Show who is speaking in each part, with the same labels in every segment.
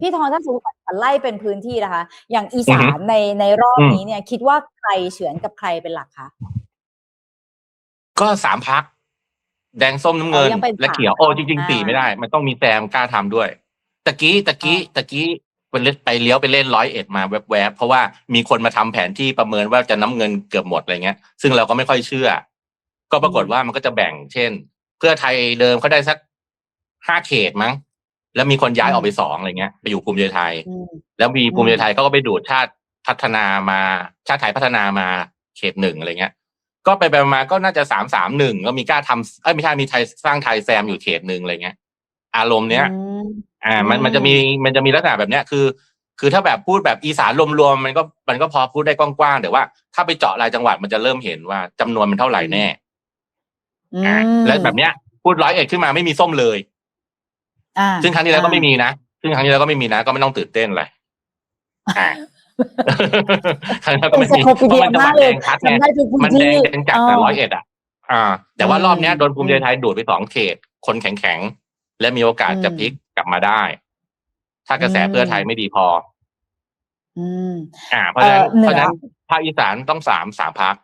Speaker 1: พี่ทอนถ้าสมมติว่าไล่เป็นพื้นที่นะคะ อย่างอีสานในในรอบ
Speaker 2: อืม
Speaker 1: นี้เนี่ย คิดว่าใครเฉือนกับใครเป็นหลักคะ
Speaker 2: ก็สามพัก แดงส้มน้ำเงิน
Speaker 1: อ๋อยังเป็น
Speaker 2: และเขียว
Speaker 1: สาม
Speaker 2: โอ้จริง
Speaker 1: อ่า
Speaker 2: ๆสี่ไม่ได้ มันต้องมีแซมกล้าทำด้วยตะกี้ตะกี้ตะกี้เป็นเล่นไปเลี้ยวไปเล่นร้อยเอ็ดมาแวบๆเพราะว่ามีคนมาทำแผนที่ประเมินว่าจะน้ำเงินเกือบหมดอะไรเงี้ย ซึ่งเราก็ไม่ค่อยเชื่อ ก็ปรากฏว่ามันก็จะแบ่ง เช่น เพื่อไทยเดิมเขาได้สักห้าเขตมั้ง แล้วมีคนย้ายออกไปสองอะไรเงี้ยไปอยู่ภูมิใจไทย
Speaker 1: อืม
Speaker 2: แล้วมี
Speaker 1: อืม
Speaker 2: ภูมิใจไทยเขาก็ไปดูดชาติพัฒนามาชาติไทยพัฒนามาเขตหนึ่งอะไรเงี้ย ก็ไปไปมาก็น่าจะสามสามหนึ่งแล้วมีกล้าทำเอ้ยไม่ใช่มีไทยสร้างไทยแซมอยู่เขตหนึ่งอะไรเงี้ย อารมณ์เนี้ย
Speaker 1: อืม
Speaker 2: อ่า มัน
Speaker 1: อืม
Speaker 2: มันจะมีมันจะมีลักษณะแบบเนี้ยคือ คือถ้าแบบพูดแบบอีสานรวมๆมันก็มันก็พอพูดได้กว้างๆแต่ว่าถ้าไปเจาะรายจังหวัดมันจะเริ่มเห็นว่าจำนวนมันเท่าไหร่แน่
Speaker 1: อื
Speaker 2: อ่ามและแบบเนี้ยพูดร้อยเอ็ดขึ้นมาไม่มีส้มเลย
Speaker 1: อ่า
Speaker 2: ซึ่งครั้งที่แล้วก็ไม่มีนะซึ่งครั้งที่แล้วก็ไม่มีนะ ก็ไม่ต้องตื่นเต้นเลยอ่าครั้งที่แล้วก็
Speaker 1: เป็น
Speaker 2: ไม่
Speaker 1: ส
Speaker 2: มี
Speaker 1: โคปิ
Speaker 2: เพ
Speaker 1: เดี
Speaker 2: ราะ
Speaker 1: ย
Speaker 2: มันจังห
Speaker 1: มา
Speaker 2: วั
Speaker 1: ก
Speaker 2: ด
Speaker 1: เล
Speaker 2: แด
Speaker 1: ย
Speaker 2: งชัดไง
Speaker 1: จำได้ทุกพื้น
Speaker 2: มัน
Speaker 1: ที่
Speaker 2: แดงแดงจัดแต่
Speaker 1: อ๋อ
Speaker 2: ร้อยเอ็ดอะ อ่า แต่ว่า
Speaker 1: อืม
Speaker 2: รอบเนี้ยโดนภูมิใจ
Speaker 1: อืม
Speaker 2: ไทยดูดไปสองเขต คนแข็งแข็งๆและมีโอกาสจะ
Speaker 1: อืม
Speaker 2: พลิกกลับมาได้ ถ้ากระแส
Speaker 1: อืม
Speaker 2: เพื่อไทยไม่ดีพอ
Speaker 1: อืม
Speaker 2: อ่า เพราะฉะนั้น
Speaker 1: เอ่อเหนือ
Speaker 2: เพราะฉะนั้นภาคอีสานต้องสามสามพัก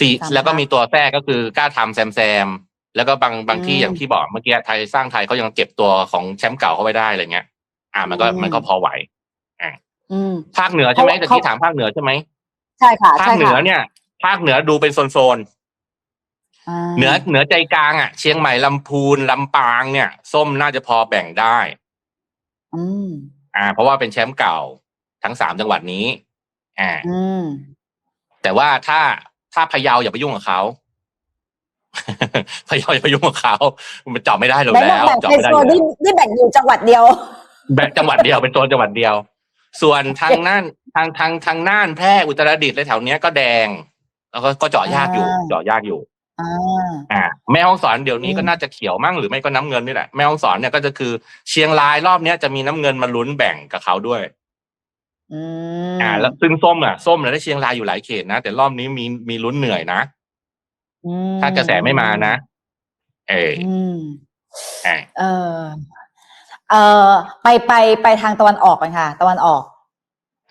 Speaker 2: สี่
Speaker 1: สาม
Speaker 2: แล้วก็
Speaker 1: พรรค
Speaker 2: มีตัวแทรกก็คือกล้าทำแซมแซม แล้วก็บางบางที่
Speaker 1: อืม
Speaker 2: อย่างที่บอกเมื่อกี้ไทยสร้างไทยเขายังเก็บตัวของแชมป์เก่าเข้าไว้ได้อะไรเงี้ย อ่ามันก็
Speaker 1: อืม
Speaker 2: มันก็พอไหว
Speaker 1: อืม
Speaker 2: ภาคเหนือใช่ไหม
Speaker 1: เขา
Speaker 2: ตะ
Speaker 1: เขา
Speaker 2: กี้ถามภาคเหนือใช่ไหม
Speaker 1: ใช่ค่ะ
Speaker 2: ภาค
Speaker 1: ใช่
Speaker 2: เหนื
Speaker 1: ค่ะ
Speaker 2: อเนี่ย ภาคเหนือดูเป็นโซนๆาเหนือเหนือใจกลางอะ เชียงใหม่ลำพูนลำปางเนี่ย ส้มน่าจะพอแบ่งได้
Speaker 1: อืม
Speaker 2: อ่า เพราะว่าเป็นแชมป์เก่าทั้งสามจังหวัดนี้อ่า
Speaker 1: อืม
Speaker 2: แต่ว่าถ้าถ้าพะเยาอย่าไปยุ่งกับเขา พะเยาอย่าไปยุ่งกับเขามันเจาะไม่ได้หรอก
Speaker 1: แบ่ง
Speaker 2: แล้ว
Speaker 1: แบ่ง
Speaker 2: เจาะ
Speaker 1: เป็น
Speaker 2: ไม่ได้
Speaker 1: โซ
Speaker 2: อนยู่
Speaker 1: ที่
Speaker 2: แล้ว
Speaker 1: ที่แบ่งอยู่จังหวัดเดียว
Speaker 2: แบ่งจังหวัดเดียวเป็นโซนจังหวัดเดียว ส่วนทางน่านทางทางทางน่านแพร่อุตรดิตถ์และแถวเนี้ยก็แดง แล้วก็ก็เจาะยากอยู่
Speaker 1: อ่า
Speaker 2: เจาะยากอยู่
Speaker 1: อ่า
Speaker 2: อ่าแม่ห้องสอนเดี๋ยวนี้
Speaker 1: อืม
Speaker 2: ก็น่าจะเขียวมั่งหรือไม่ก็น้ำเงินนี่แหละแม่ห้องสอนเนี่ยก็จะคือเชียงรายรอบเนี้ยจะมีน้ำเงินมาลุ้นแบ่งกับเขาด้วย
Speaker 1: อืม
Speaker 2: อ่า แล้วซึ่งส้มอะส้มเนี่ยได้เชียงรายอยู่หลายเขตนะแต่รอบนี้มีมีลุ้นเหนื่อยนะ
Speaker 1: อืม
Speaker 2: ถ้ากระแสไม่มานะ เออ
Speaker 1: อืม
Speaker 2: อ่า
Speaker 1: เออ เออไปไปไปทางตะวันออกกันค่ะ ตะวันออก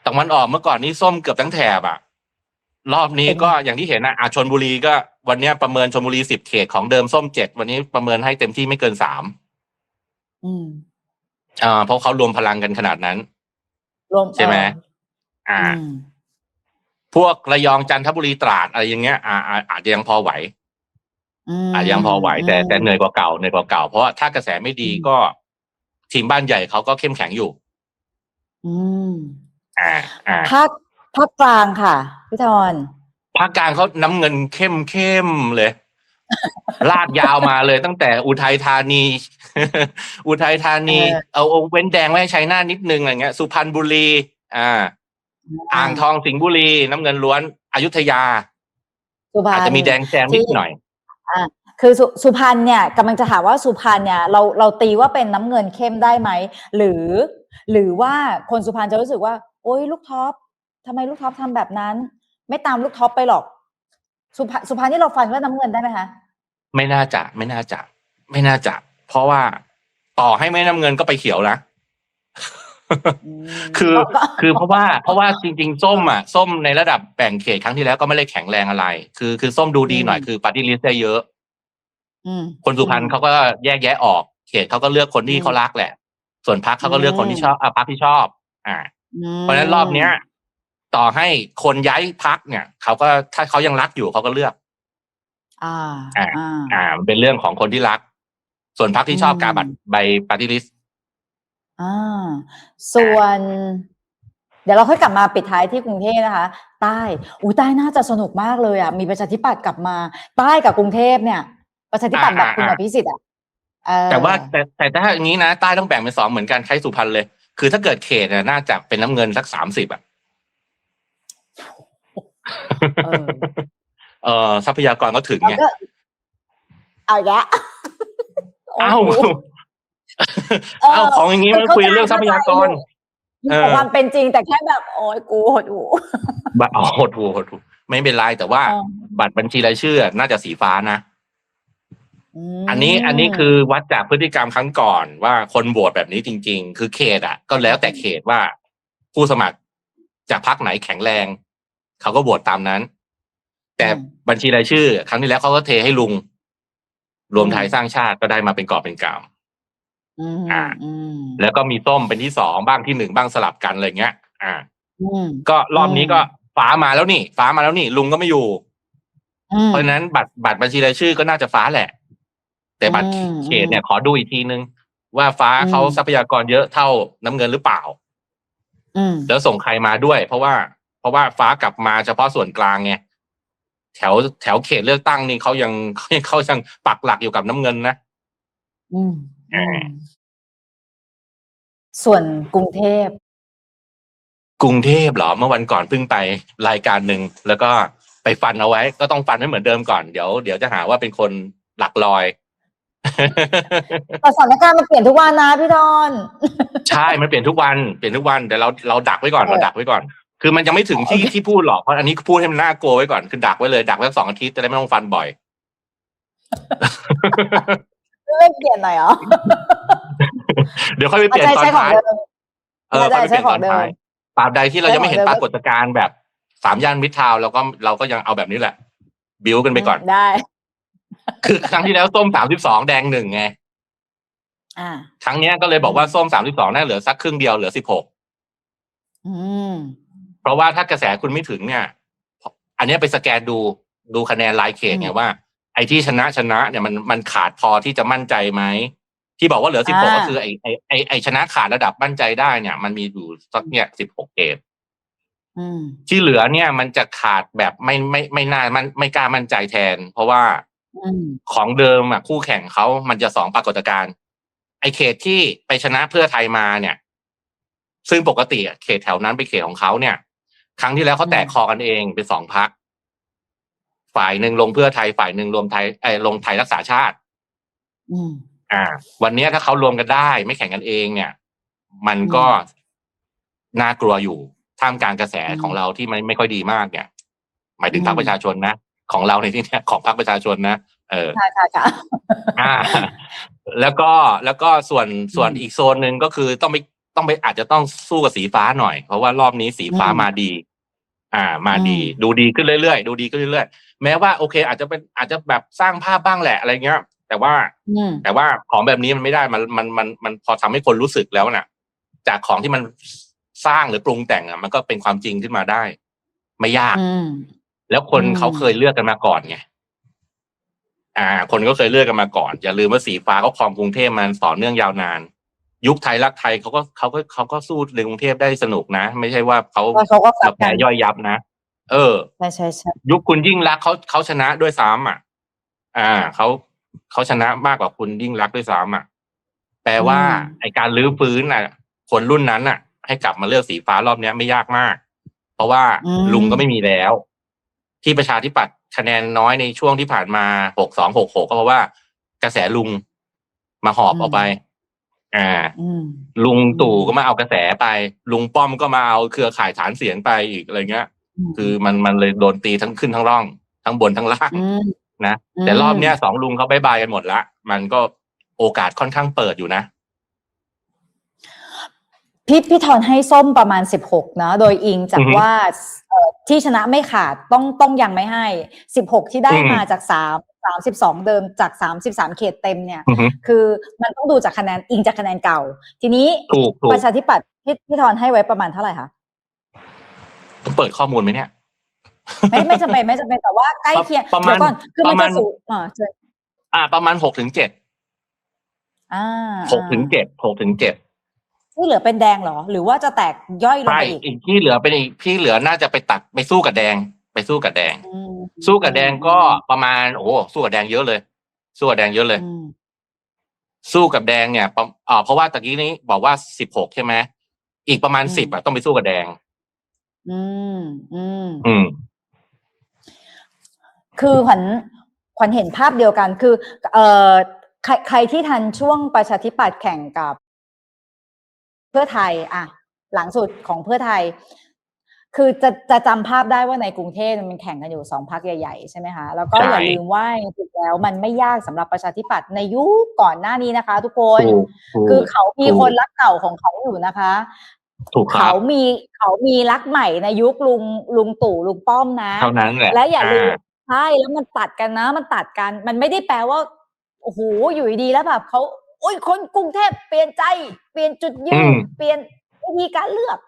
Speaker 2: ตะวันออกเมื่อก่อนนี้ส้มเกือบทั้งแถบอะ รอบนี้
Speaker 1: เป็นไง
Speaker 2: ก็อย่างที่เห็นนะอาชนบุรีก็วันเนี้ยประเมินชนบุรีสิบเขตของเดิมส้มเจ็ดวันนี้ประเมินให้เต็มที่ไม่เกินสาม
Speaker 1: อืม
Speaker 2: อ่าเพราะเขารวมพลังกันขนาดนั้น
Speaker 1: รวม
Speaker 2: ใช่ไหม
Speaker 1: เอ
Speaker 2: อ่า
Speaker 1: ออืม
Speaker 2: พวกระยองจันทบุรีตราดอะไรอย่างเงี้ยอ่าอาอาจจะยังพอไหว
Speaker 1: ม
Speaker 2: อาจจะยังพอไหว แต่
Speaker 1: อืม
Speaker 2: แต่เหนื่อยกว่าเก่าเหนื่อยกว่าเก่าเพราะว่าถ้ากระแสไม่ดี
Speaker 1: อืม
Speaker 2: ก็ ทีมบ้านใหญ่เขาก็เข้มแข็งอยู่
Speaker 1: อืม
Speaker 2: อ่าอ่า
Speaker 1: ภาคภาคกลางค่ะพี่ทอน
Speaker 2: ภาคกลางเขาน้ำเงินเข้มเข้มเลย ลากยาวมาเลยตั้งแต่อุทัยธานี อุทัยธานีเอาเอาเว้นแดงไว้ให้ชัยนาทนิดนึงอะไรเงี้ย สุพรรณบุรี อ่า อ่างทองสิงห์บุรีน้ำเงินล้วนอยุธยา
Speaker 1: สุพรรณ
Speaker 2: อาจจะมีแดงแซมนิดหน่อย
Speaker 1: คือสุสุพรรณเนี่ยกำลังจะถามว่าสุพรรณเนี่ยเราเราตีว่าเป็นน้ำเงินเข้มได้ไหมหรือ หรือว่าคนสุพรรณจะรู้สึกว่า โอ๊ยลูกท็อปทำไมลูกท็อปทำแบบนั้น ไม่ตามลูกท็อปไปหรอก สุพรรณสุพรรณที่เราฟันว่าน้ำเงินได้ไหมคะ
Speaker 2: ไม่น่าจะไม่น่าจะ ไม่น่าจะ เพราะว่าต่อให้ไม่น้ำเงินก็ไปเขียวนะ
Speaker 1: อืม
Speaker 2: คือ
Speaker 1: ก็ก็
Speaker 2: คือเพราะว่าเพราะว่าจริงๆ ส้มอะส้มในระดับแบ่งเขตครั้งที่แล้วก็ไม่ได้แข็งแรงอะไร คือคือส้มดูดีหน่อย
Speaker 1: อืม
Speaker 2: คือปฏิริษีได้เยอะ
Speaker 1: อืม
Speaker 2: คนสุพรรณเขาก็แยกแยะออก เขตเขาก็เลือกคนที่
Speaker 1: อืม
Speaker 2: เขารักแหละ ส่วนพักเขาก็เลือกคนที่ชอบอะพักที่ชอบ อ่า
Speaker 1: ม
Speaker 2: เพราะฉะนั้นรอบเนี้ย ต่อให้คนย้ายพักเนี่ยเขาก็ถ้าเขายังรักอยู่เขาก็เลือก
Speaker 1: อ่า
Speaker 2: อ่า
Speaker 1: อ่า
Speaker 2: อ่ามันเป็นเรื่องของคนที่รัก ส่วนพักที่ชอบ
Speaker 1: อืม
Speaker 2: การบัตรใบปฏิริษี
Speaker 1: อ่าส่วน เดี๋ยวเราค่อยกลับมาปิดท้ายที่กรุงเทพนะคะ ใต้อู้ใต้น่าจะสนุกมากเลยอะมีประชาธิปัตย์กลับมาใต้กับกรุงเทพเนี่ย ประชาธิปัตย์แบบคุณอภิสิทธิ์อะเออ
Speaker 2: แต่ว่าแต่แต่ถ้าอย่างนี้นะใต้ต้องแบ่งเป็นสองเหมือนกันใครสุพรรณเลย คือถ้าเกิดเขตเนี่ยน่าจะเป็นน้ำเงินสักสามสิบอะ
Speaker 1: เออ
Speaker 2: เออทรัพยากรก็ถึง
Speaker 1: แล้ว
Speaker 2: ไง
Speaker 1: ก็เอาอีกแล้ว
Speaker 2: เอ้า
Speaker 1: โโห เออ
Speaker 2: เอ้าของอย่างนี้มันคุยเรื่องทรัพยากรเออ
Speaker 1: ของความเป็นจริงแต่แค่แบบโอ้ยกูหดหู
Speaker 2: บัตรอ๋อโหดหูโหดหูไม่เป็นไรแต่ว่า
Speaker 1: เออ
Speaker 2: บัตรบัญชีรายชื่อ น่าจะสีฟ้านะ
Speaker 1: ม
Speaker 2: อันนี้อันนี้คือวัดจากพฤติกรรมครั้งก่อนว่าคนโหวตแบบนี้จริง ๆ คือเขตอะ ก็แล้วแต่เขตว่าผู้สมัครจากพรรคไหนแข็งแรง เขาก็โหวตตามนั้น แต่บัญชีรายชื่อ ครั้งที่แล้วเขาก็เทให้ลุง รวมไทยสร้างชาติก็ได้มาเป็นกอบเป็นกำ
Speaker 1: อืม
Speaker 2: อ่า
Speaker 1: อืม
Speaker 2: แล้วก็มีส้มเป็นที่สองบ้างที่หนึ่งบ้างสลับกันอะไรเงี้ย อ่า
Speaker 1: อืม
Speaker 2: ก็รอบนี้
Speaker 1: อืม
Speaker 2: ก็ฟ้ามาแล้วนี่ ฟ้ามาแล้วนี่ ลุงก็ไม่อยู่
Speaker 1: อืม
Speaker 2: เพราะฉะนั้นบัตรบัตรบัญชีรายชื่อก็น่าจะฟ้าแหละ แต่บัตร
Speaker 1: อืม
Speaker 2: เขตเนี่ยขอดูอีกทีนึง ว่าฟ้า
Speaker 1: อืม
Speaker 2: เขาทรัพยากรเยอะเท่าน้ำเงินหรือเปล่า
Speaker 1: อืม
Speaker 2: แล้วส่งใครมาด้วย เพราะว่า เพราะว่าฟ้ากลับมาเฉพาะส่วนกลางไงแถวแถวเขตเลือกตั้งนี่เขายังเขายังเขายังปักหลักอยู่กับน้ำเงินนะ
Speaker 1: อืม
Speaker 2: อ่า
Speaker 1: อืม ส่วนกรุงเทพ
Speaker 2: กรุงเทพเหรอเมื่อวันก่อนเพิ่งไปรายการหนึ่งแล้วก็ไปฟันเอาไว้ ก็ต้องฟันให้เหมือนเดิมก่อนเดี๋ยวเดี๋ยวจะหาว่าเป็นคนหลักลอย
Speaker 1: แต่สถานการณ์มันเปลี่ยนทุกวันนะพี่ดอน
Speaker 2: ใช่ มันเปลี่ยนทุกวันเปลี่ยนทุกวันแต่เราเราดักไว้ก่อน
Speaker 1: เออ
Speaker 2: เราดักไว้ก่อน คือมันยังไม่ถึงที่
Speaker 1: โอเค
Speaker 2: ที่พูดหรอกเพราะอันนี้พูดให้มันน่ากลัวไว้ก่อนคือดักไว้เลยดักไว้สักสองอาทิตย์จะได้ไม่ต้องฟันบ่อย
Speaker 1: เล่นเปลี่ยนหน่อยเหรอ
Speaker 2: เดี๋ยวค่อยไปเปลี่ยนตอน
Speaker 1: ใช้ของ
Speaker 2: ท้าย
Speaker 1: เดิม
Speaker 2: เออค่อยไปเปลี่ยนตอน
Speaker 1: ใช้ของเดิม
Speaker 2: ท้ายตราบใดที่เรายังไม่เห็น
Speaker 1: ใช้
Speaker 2: ป
Speaker 1: ของเดิม
Speaker 2: รากฏการณ์แบบสามย่านมิตรทาวน์เราก็เราก็ยังเอาแบบนี้แหละ บิวกันไปก่อน
Speaker 1: ได้
Speaker 2: คือครั้งที่แล้วส้มสามสิบสองแดงหนึ่งไง
Speaker 1: อ่า
Speaker 2: ครั้งเนี้ยก็เลยบอกว่าส้มสามสิบสองน่าเหลือสักครึ่งเดียวเหลือสิบหก
Speaker 1: อืม
Speaker 2: เพราะว่าถ้ากระแสคุณไม่ถึงเนี่ย อันเนี้ยไปสแกนดูดูคะแนนรายเขตไง
Speaker 1: อืม
Speaker 2: ว่า ไอ้ที่ชนะชนะเนี่ยมันมันขาดพอที่จะมั่นใจไหมที่บอกว่าเหลือสิบหก
Speaker 1: อ่า
Speaker 2: ก็คือไอ้ไอ้ไอ้ไอ้ชนะขาดระดับมั่นใจได้เนี่ย มันมีอยู่สักเนี่ยสิบหกเกต
Speaker 1: อืม
Speaker 2: ที่เหลือเนี่ยมันจะขาดแบบไม่ไม่ไม่น่ามันไม่กล้ามั่นใจแทน เพราะว่า
Speaker 1: อืม
Speaker 2: ของเดิมอะคู่แข่งเขามันจะสองปรากฏการณ์ไอ้เขตที่ไปชนะเพื่อไทยมาเนี่ย ซึ่งปกติอะเขตแถวนั้นเป็นเขตของเขาเนี่ย ครั้งที่แล้วเขาแตกคอกันเองเป็นสองพัก ฝ่ายหนึ่งลงเพื่อไทยฝ่ายหนึ่งรวมไทยไอ้ยลงไทยรักษาชาติ
Speaker 1: อืม
Speaker 2: อ่า วันเนี้ยถ้าเขารวมกันได้ ไม่แข่งกันเองเนี่ย มันก็
Speaker 1: อื
Speaker 2: น่ากลัวอยู่ท่ามกลางกระแส
Speaker 1: อืม
Speaker 2: ของเราที่มันไม่ค่อยดีมากเนี่ย หมายถึง
Speaker 1: อืม
Speaker 2: พรรคประชาชนนะของเราในที่เนี้ยของพรรคประชาชนนะเออ
Speaker 1: ค่ะค่ะค่ะ
Speaker 2: อ่า แล้วก็แล้วก็ส่วนส่วน
Speaker 1: อืม
Speaker 2: อีกโซนหนึ่งก็คือต้องไปต้องไปอาจจะต้องสู้กับสีฟ้าหน่อย เพราะว่ารอบนี้สีฟ้า
Speaker 1: อืม
Speaker 2: มาดี อ่า มาดี
Speaker 1: อืม
Speaker 2: ดูดีขึ้นเรื่อยๆดูดีขึ้นเรื่อยๆ แม้ว่าโอเค อาจจะเป็นอาจจะแบบสร้างภาพบ้างแหละอะไรเงี้ย แต่ว่า
Speaker 1: อืม
Speaker 2: แต่ว่าของแบบนี้มันไม่ได้มันมันมันมันพอทำให้คนรู้สึกแล้วน่ะ จากของที่มันสร้างหรือปรุงแต่งอะ มันก็เป็นความจริงขึ้นมาได้ ไม่ยาก
Speaker 1: อืม
Speaker 2: แล้วคน
Speaker 1: อืม
Speaker 2: เขาเคยเลือกกันมาก่อนไงอ่า คนก็เคยเลือกกันมาก่อน อย่าลืมว่าสีฟ้าเขาครองกรุงเทพมันต่อเนื่องยาวนาน ยุคไทยรักไทยเขาก็เขาก็เขาก็สู้ในกรุงเทพได้สนุกนะ ไม่ใช่ว่าเขา
Speaker 1: แล้วเขาก็กลั
Speaker 2: มา
Speaker 1: บกั
Speaker 2: แพ้
Speaker 1: น
Speaker 2: ย่อยยับนะ เออ
Speaker 1: ใช่ใช่ใช่
Speaker 2: ยุคคุณยิ่งรักษณ์เขาเขาชนะด้วยซ้ำอะ อ่าเขาเขาชนะมากกว่าคุณยิ่งรักษณ์ด้วยซ้ำอะแปลว่าไอการลื้อฟื้นอะ คนรุ่นนั้นอะ ให้กลับมาเลือกสีฟ้ารอบเนี้ยไม่ยากมาก เพราะว่าลุงก็ไม่มีแล้ว ที่ประชาธิปัตย์คะแนนน้อยในช่วงที่ผ่านมาหกสองหกหกก็เพราะว่ากระแสลุงมาหอบออกไป อ่า
Speaker 1: อืม
Speaker 2: ลุงตู่ก็มาเอากระแสไป ลุงป้อมก็มาเอาเครือข่ายฐานเสียงไปอีกอะไรเงี้ย คือมันมันเลยโดนตีทั้งขึ้นทั้งร่อง ทั้งบนทั้งล่าง
Speaker 1: อืม
Speaker 2: นะ
Speaker 1: อืม
Speaker 2: แต่รอบเนี้ยสองลุงเขาบายบายกันหมดละมันก็โอกาสค่อนข้างเปิดอยู่นะ
Speaker 1: พี่พี่ทอนให้ส้มประมาณสิบหกนะโดยอิงจา
Speaker 2: อื
Speaker 1: ก
Speaker 2: อฮึ
Speaker 1: ว่าเอ่อที่ชนะไม่ขาดต้องต้องยังไม่ให้สิบหกที่ได้
Speaker 2: อืม
Speaker 1: มาจากสามสามสิบสองเดิมจากสามสิบสามเขตเต็มเนี่ย
Speaker 2: อือฮึ
Speaker 1: คือมันต้องดูจากคะแนนอิงจากคะแนนเก่า ทีนี้
Speaker 2: ถูกถูก
Speaker 1: ประชาธิปัตย์พี่พี่ทอนให้ไว้ประมาณเท่าไหร่คะ
Speaker 2: ต้อง เปิดข้อมูลไหมเนี่ย
Speaker 1: ไม่ไม่จำเป็นไม่จำเป็นแต่ว่าใกล้เคียง
Speaker 2: ประมาณ
Speaker 1: เดี๋ยวก่อนคือมัน
Speaker 2: ประมา
Speaker 1: จะ
Speaker 2: ณ
Speaker 1: สูงอ่าเชิญ
Speaker 2: อ่า ประมาณหกถึงเจ็ด
Speaker 1: อ่า
Speaker 2: หกถึงเจ็ดหกถึงเจ็ด
Speaker 1: ที่เหลือเป็นแดงเหรอ หรือว่าจะแตกย่อยลง
Speaker 2: ใช่
Speaker 1: ไปอีก
Speaker 2: อีกที่เหลือเป็นอีกที่เหลือน่าจะไปตัดไปสู้กับแดง ไปสู้กับแดง
Speaker 1: อืม
Speaker 2: สู้กับแดงก็ประมาณ โอ้โหสู้กับแดงเยอะเลย สู้กับแดงเยอะเลย
Speaker 1: อืม
Speaker 2: สู้กับแดงเนี่ยประอ่าเพราะว่าตะกี้นี้บอกว่าสิบหกใช่ไหมอีกประมาณ
Speaker 1: อืม
Speaker 2: สิบอะต้องไปสู้กับแดง
Speaker 1: อืมอืม
Speaker 2: อืม
Speaker 1: คือขวัญขวัญเห็นภาพเดียวกันคือ เอ่อใครใครที่ทันช่วงประชาธิปัตย์แข่งกับ เพื่อไทย อะ หลังสุดของเพื่อไทย คือจะจะจำภาพได้ว่าในกรุงเทพมันแข่งกันอยู่สองพักใหญ่ๆ ใช่ไหมคะแล้วก็
Speaker 2: ใช่
Speaker 1: อย่าลืมว่าจริงๆแล้ว มันไม่ยากสำหรับประชาธิปัตย์ในยุคก่อนหน้านี้นะคะ ทุกคน
Speaker 2: ถูกถูก
Speaker 1: คือเขามี
Speaker 2: ถูก
Speaker 1: คนรักเก่าของเขาอยู่นะคะ
Speaker 2: ถูกครั
Speaker 1: เขา
Speaker 2: บ
Speaker 1: มีเขามีรักใหม่ในยุคลุงลุงตู่ลุงป้อมนะ
Speaker 2: เท่านั้นแหละ
Speaker 1: และอย่าลืม
Speaker 2: อ่
Speaker 1: ใช่แล้วมันตัดกันนะ มันตัดกัน มันไม่ได้แปลว่าโอ้โหอยู่ดีๆแล้วแบบเขาโอ้ยคนกรุงเทพเปลี่ยนใจ เปลี่ยนจุดยื
Speaker 2: อื
Speaker 1: น
Speaker 2: ม
Speaker 1: เปลี่ยนวิธีการเลือก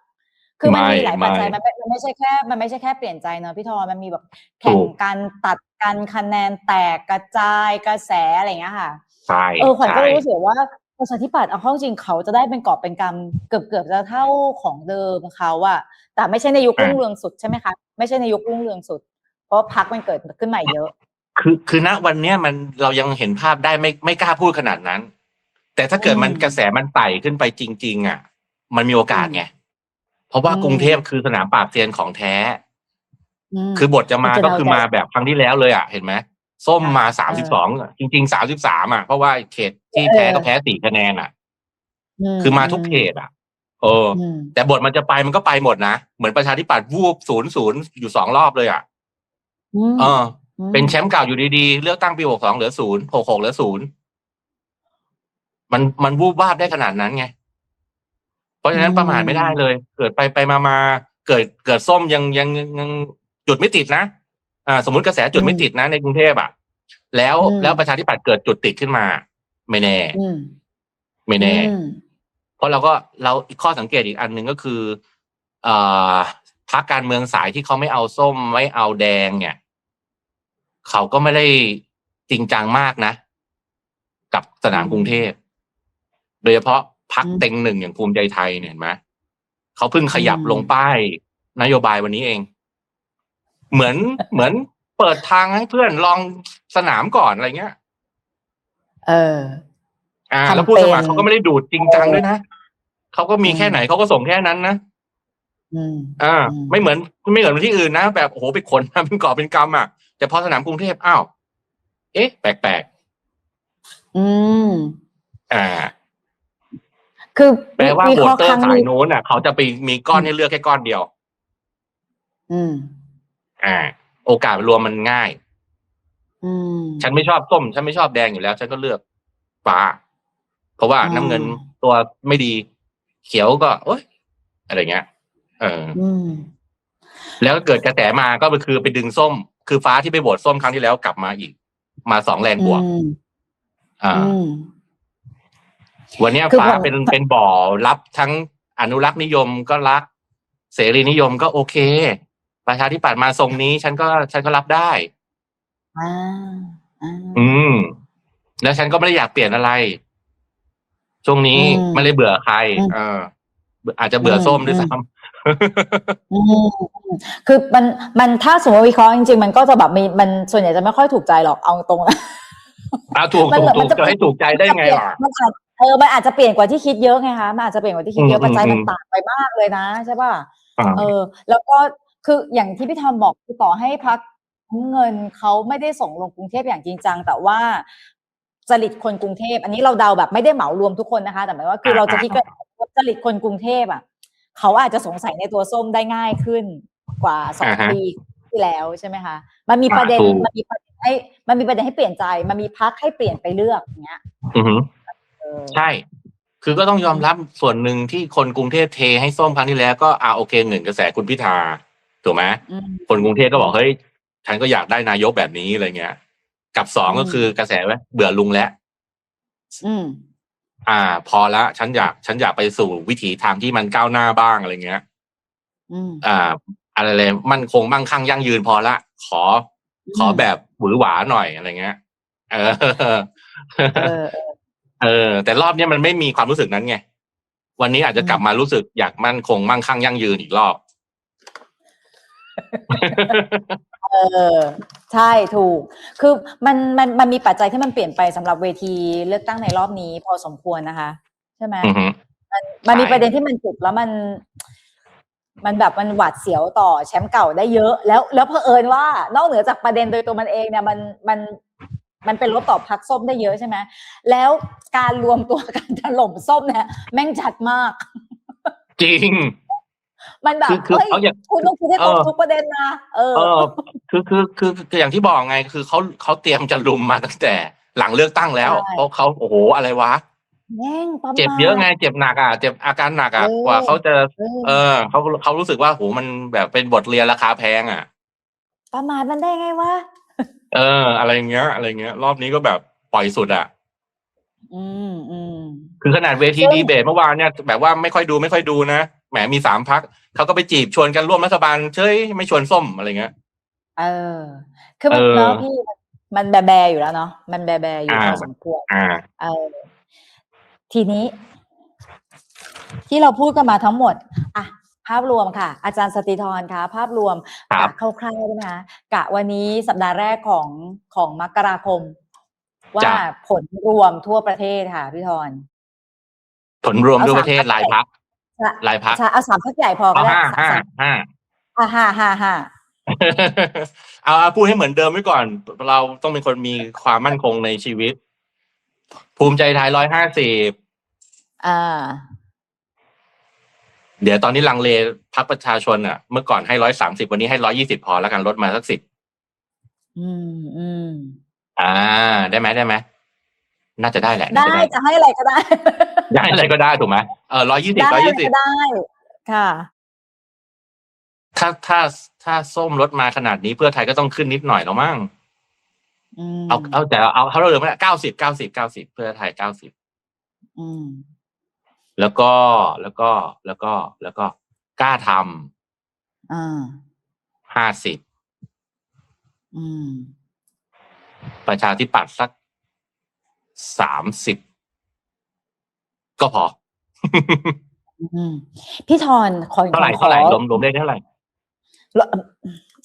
Speaker 1: คือมัน
Speaker 2: ไม่
Speaker 1: มีหลายปัจจัย
Speaker 2: ไม่
Speaker 1: มันไม่มันไม่ใช่แค่ มันไม่ใช่แค่เปลี่ยนใจเนอะพี่ทอมันมีแบบแข่ง
Speaker 2: ถูก
Speaker 1: กันตัดกันคะแนนแตกกระจายกระแสอะไรอย่างเงี้ยค่ะ
Speaker 2: ใช่
Speaker 1: เออขวัญก็
Speaker 2: ใช่
Speaker 1: รู้สึกว่า ประชาธิปัตย์เอาเข้าจริงเขาจะได้เป็นกอบเป็นกำเกือบเกือบจะเท่าของเดิมเขาอะแต่ไม่ใช่ในยุครุ่งเรืองสุดใช่ไหมคะไม่ใช่ในยุครุ่งเรืองสุด เพราะพักมันเกิดขึ้นใหม่เยอะ
Speaker 2: คือคือณวันเนี้ยมันเรายังเห็นภาพได้ไม่ไม่กล้าพูดขนาดนั้น แต่ถ้าเกิดมัน
Speaker 1: อืม
Speaker 2: กระแสมันไต่ขึ้นไปจริง ๆ อะ มันมีโอกาสไงเพราะว่า
Speaker 1: อืม
Speaker 2: กรุงเทพคือสนามปราบเซียนของแท้
Speaker 1: ม
Speaker 2: คือบทจะมา
Speaker 1: มันจะ
Speaker 2: ก็คือ
Speaker 1: เดาใจ
Speaker 2: มาแบบครั้งที่แล้วเลยอะเห็นไหม ส้มมา
Speaker 1: อ่า
Speaker 2: สามสิบสองจริงๆสามสิบสามอะ เพราะว่าเขตที่
Speaker 1: เออ
Speaker 2: แพ้ก็แพ้สี่คะแนนอะ คือมาทุกเขตอะเอออ
Speaker 1: อืม
Speaker 2: แต่บทมันจะไปมันก็ไปหมดนะ เหมือนประชาธิปัตย์วูบศูนย์ศูนย์อยู่สองรอบเลยอะ
Speaker 1: อืม
Speaker 2: เออ
Speaker 1: ม
Speaker 2: เป็นแชมป์เก่าอยู่ดีๆ เลือกตั้งปีหกสองเหลือศูนย์หกหกเหลือศูนย์มันมันวูบวาบได้ขนาดนั้นไง เพราะฉะนั้นประมาทไม่ได้เลย เกิดไปไปมามาเกิดเกิดส้มยังยังยังยังจุดไม่ติดนะ อ่าสมมติกระแสจุดไม่ติดนะในกรุงเทพอะ แล้วแล้วประชาธิปัตย์เกิดจุดติดขึ้นมา ไม่แน่
Speaker 1: อืม
Speaker 2: ไม่แน่
Speaker 1: อืม
Speaker 2: เพราะเราก็เราอีกข้อสังเกตอีกอันหนึ่งก็คือเอ่อพรรคการเมืองสายที่เขาไม่เอาส้มไม่เอาแดงเนี่ย เขาก็ไม่ได้จริงจังมากนะ กับสนามกรุงเทพ โดยเฉพาะพรรคเต็งหนึ่งอย่างภูมิใจไทยเนี่ยเห็นไหมเขาเพิ่งขยับลงป้าย นโยบายวันนี้เอง เหมือนเหมือนเปิดทางให้เพื่อนลองสนามก่อนอะไรเงี้ย
Speaker 1: เออ
Speaker 2: อ่า
Speaker 1: ทำ
Speaker 2: แล้วผู้สมัคร
Speaker 1: เป็น
Speaker 2: เขาก็ไม่ได้ดูดจริงจังด้วยนะเขาก็มีแค่ไหนเขาก็ส่งแค่นั้นนะ
Speaker 1: อืม
Speaker 2: อ่า
Speaker 1: อืม
Speaker 2: ไม่เหมือนไม่เหมือนที่อื่นนะแบบโอ้โหไปขนมาเป็นกอบเป็นกำอะแต่พอสนามกรุงเทพอ้าวเอ๊ะ แปลก
Speaker 1: อืม
Speaker 2: ๆอ่า
Speaker 1: คือ
Speaker 2: แปลว่า
Speaker 1: วิ
Speaker 2: โหว
Speaker 1: เค
Speaker 2: ต
Speaker 1: ราะห์
Speaker 2: เตอ
Speaker 1: ครั้
Speaker 2: ร์
Speaker 1: ง
Speaker 2: สาย
Speaker 1: นี้
Speaker 2: โน้นอะ เขาจะไปมีก้อนให้เลือกแค่ก้อนเดียว
Speaker 1: อืม
Speaker 2: อ่า โอกาสรวมมันง่าย
Speaker 1: อืม
Speaker 2: ฉันไม่ชอบส้ม ฉันไม่ชอบแดงอยู่แล้ว ฉันก็เลือกฟ้า เพราะว่า
Speaker 1: อ่า
Speaker 2: น้ำเงินตัวไม่ดี เขียวก็ โอ๊ยอะไรเงี้ย เออ
Speaker 1: อืม
Speaker 2: แล้วเกิดกระแสมาก็คือไปดึงส้ม คือฟ้าที่ไปโหวตส้มครั้งที่แล้วกลับมาอีก มาสองแรงบวก
Speaker 1: อืม
Speaker 2: อ่า
Speaker 1: อืม
Speaker 2: วันเนี้ย
Speaker 1: คือ
Speaker 2: ฟ้า
Speaker 1: ผม
Speaker 2: เป็นเป็นบ่อรับทั้งอนุรักษ์นิยมก็รัก เสรีนิยมก็โอเค ประชาธิปัตย์มาทรงนี้ ฉันก็ฉันก็รับได้
Speaker 1: อ่าอ่า
Speaker 2: อืม แล้วฉันก็ไม่ได้อยากเปลี่ยนอะไร ช่วงนี้
Speaker 1: อืม
Speaker 2: ไม่ได้เบื่อใคร
Speaker 1: อืม
Speaker 2: เออ อาจจะเบื่ออ
Speaker 1: ม
Speaker 2: ส้มด้วย
Speaker 1: อืม
Speaker 2: ซ้
Speaker 1: อืมอืมคือมันมันถ้าสมมติวิเคราะห์จริงๆ มันก็จะแบบมีมันส่วนใหญ่จะไม่ค่อยถูกใจหรอกเอาตรงนะำ
Speaker 2: อ่าถูก
Speaker 1: มัน
Speaker 2: ถูก
Speaker 1: เหมือน
Speaker 2: ถู
Speaker 1: มัน
Speaker 2: ก
Speaker 1: จะ
Speaker 2: จะให้ถูกใจได้ไงล่ะ
Speaker 1: มันอาจเออมันอาจจะเปลี่ยนกว่าที่คิดเยอะไงคะมันอาจจะเปลี่ยนกว่าที่คิดเยอะ
Speaker 2: อืม
Speaker 1: ปัจจัยมัน
Speaker 2: อืม
Speaker 1: ต่างไปมากเลยนะใช่ป่ะ
Speaker 2: อ่า
Speaker 1: เออ แล้วก็ คืออย่างที่พี่ทอมบอกคือต่อให้พักเงินเขาไม่ได้ส่งลงกรุงเทพอย่างจริงจัง แต่ว่าจริตคนกรุงเทพ อันนี้เราเดาแบบไม่ได้เหมารวมทุกคนนะคะ แต่หมายว่าคือเราจะคิดกันว่าจริตคนกรุงเทพอะเขาอาจจะสงสัยในตัวส้มได้ง่ายขึ้นกว่าสอง
Speaker 2: อ่าฮะ
Speaker 1: ปีที่แล้วใช่ไหมคะ มันมีประเด็น
Speaker 2: อ่าถูก
Speaker 1: มันมีประเด็นให้มันมีประเด็นให้เปลี่ยนใจ มันมีพักให้เปลี่ยนไปเลือกอย่างเงี้ย
Speaker 2: อือหือ
Speaker 1: เออ
Speaker 2: ใช่ คือก็ต้องยอมรับส่วนหนึ่งที่คนกรุงเทพเทให้ส้มครั้งที่แล้วก็อ่าโอเคหนึ่งกระแสคุณพิธา ถูกไหม
Speaker 1: อืม
Speaker 2: คนกรุงเทพก็บอกเฮ้ยฉันก็อยากได้นายกแบบนี้อะไรเงี้ย กับสอง
Speaker 1: อืม
Speaker 2: ก็คือกระแสว่าเบื่อลุงแล้ว
Speaker 1: อืม
Speaker 2: อ่า พอละฉันอยาก ฉันอยากไปสู่วิถีทางที่มันก้าวหน้าบ้างอะไรเงี้ย
Speaker 1: อืม
Speaker 2: อ่า อะไรเลยมั่นคงมั่งคั่งยั่งยืนพอละ ขอ ขอแบบหวือหวาหน่อยอะไรเงี้ย เออ
Speaker 1: เออ
Speaker 2: เออแต่รอบเนี้ยมันไม่มีความรู้สึกนั้นไง วันนี้อาจจะกลับมารู้สึกอยากมั่นคงมั่งคั่งยั่งยืนอีกรอบ
Speaker 1: เออใช่ถูก คือมันมันมันมีปัจจัยที่มันเปลี่ยนไปสำหรับเวทีเลือกตั้งในรอบนี้ พอสมควรนะคะ ใช่ไหม
Speaker 2: อือฮึ
Speaker 1: มันมี
Speaker 2: ใช่
Speaker 1: ประเด็นที่มันจุดแล้วมัน มันแบบมันหวาดเสียวต่อแชมป์เก่าได้เยอะ แล้วแล้วเผอิญว่านอกเหนือจากประเด็นโดยตัวมันเองเนี่ยมันมันมันเป็นลบต่อพักส้มได้เยอะใช่ไหมแล้วการรวมตัวกันถล่มส้มเนี่ยแม่งจัดมาก
Speaker 2: จริง
Speaker 1: มันแบบ
Speaker 2: คือคือ
Speaker 1: เฮ้ย
Speaker 2: เขาอยาก
Speaker 1: คุณต้องคิดให้ครบ
Speaker 2: เออ
Speaker 1: ทุกประเด็นนะเออ
Speaker 2: เออคือคือคือคืออย่างที่บอกไงคือเขาเขาเตรียมจะลุมมาตั้งแต่หลังเลือกตั้งแล้ว
Speaker 1: ใช่
Speaker 2: เพราะเขาโอ้โหอะไรวะ
Speaker 1: แย่งประมาท
Speaker 2: เจ็บเยอะไงเจ็บหนักอะเจ็บอาการหนักอะ
Speaker 1: เออ
Speaker 2: กว่าเขาจะ
Speaker 1: เออ
Speaker 2: เออเขาเขารู้สึกว่าโหมันแบบเป็นบทเรียนราคาแพงอะ
Speaker 1: ประมาทมันได้ไงวะ
Speaker 2: เออ อะไรเงี้ย อะไรเงี้ย รอบนี้ก็แบบปล่อยสุดอะ
Speaker 1: อืมอืม
Speaker 2: คือขนาดเวที
Speaker 1: ซึ่ง
Speaker 2: ดีเบตเมื่อวานเนี่ยแบบว่าไม่ค่อยดูไม่ค่อยดูนะแห มมีสามพักเขาก็ไปจีบชวนกันร่วมรัฐบาลเฉยไม่ชวนส้มอะไรเงี้ย
Speaker 1: เออ คือมัน
Speaker 2: เออ
Speaker 1: เนาะพี่มันแบแบๆอยู่แล้วเนาะมันแบแบๆอยู่
Speaker 2: อ่า
Speaker 1: พอสมควร
Speaker 2: อ่า
Speaker 1: เออ ทีนี้ ที่เราพูดกันมาทั้งหมด อะ ภาพรวมค่ะ อาจารย์สติธรคะภาพรวม
Speaker 2: ครับ
Speaker 1: กะคร่าวๆได้ไหมคะกะวันนี้สัปดาห์แรกของของมกราคม ว่า
Speaker 2: จ้ะ
Speaker 1: ผลรวมทั่วประเทศค่ะพี่ธร
Speaker 2: ผลรวม
Speaker 1: เอา
Speaker 2: ด้วย
Speaker 1: สาม
Speaker 2: ประเทศ
Speaker 1: พัก
Speaker 2: รายพัก
Speaker 1: ใช่
Speaker 2: รายพัก
Speaker 1: ใช่เอาสามพักใหญ่พอก็
Speaker 2: เอา
Speaker 1: ได้
Speaker 2: ห้าห้า
Speaker 1: สาม
Speaker 2: ห้า
Speaker 1: อะห้าห้าห้า
Speaker 2: เอาเอาพูดให้เหมือนเดิมไว้ก่อน เราต้องเป็นคนมีความมั่นคงในชีวิต ภูมิใจไทยร้อยห้าสิบ
Speaker 1: อ่า
Speaker 2: เดี๋ยวตอนนี้ลังเลพักประชาชนอะ เมื่อก่อนให้ร้อยสามสิบวันนี้ให้ร้อยี่สิบพอแล้วกันลดมาสักสิบ
Speaker 1: อืมอืม
Speaker 2: อ่า ได้ไหมได้ไหมน่าจะได้แหละ
Speaker 1: ได้
Speaker 2: น่าจะได้
Speaker 1: จะให้อะไรก็ได้
Speaker 2: ได้อะไรก็ได้ถูกไหมเออร้อยยี่สิบ
Speaker 1: ได้
Speaker 2: ร้อย
Speaker 1: อะไร
Speaker 2: ยี่สิบ
Speaker 1: ก็ได้ค่ะ
Speaker 2: ถ้าถ้าถ้าส้มลดมาขนาดนี้เพื่อไทยก็ต้องขึ้นนิดหน่อยแล้วมั้ง
Speaker 1: อืม
Speaker 2: เอาเอาแต่เอาเอาเราเดิมไม่ได้เก้าสิบเก้าสิบเก้าสิบเพื่อไทยเก้าสิบ
Speaker 1: อืม
Speaker 2: แล้วก็แล้วก็แล้วก็แล้วก็กล้าท
Speaker 1: อ่าำ
Speaker 2: ห้าสิบ
Speaker 1: อืม
Speaker 2: ประชาธิปัตย์สักสามสิบ ก็พอ
Speaker 1: อืมพี่ทอนขอ
Speaker 2: เท่าไหร่
Speaker 1: ขอ
Speaker 2: เท่าไหร่รวมรวมได้เท่าไหร่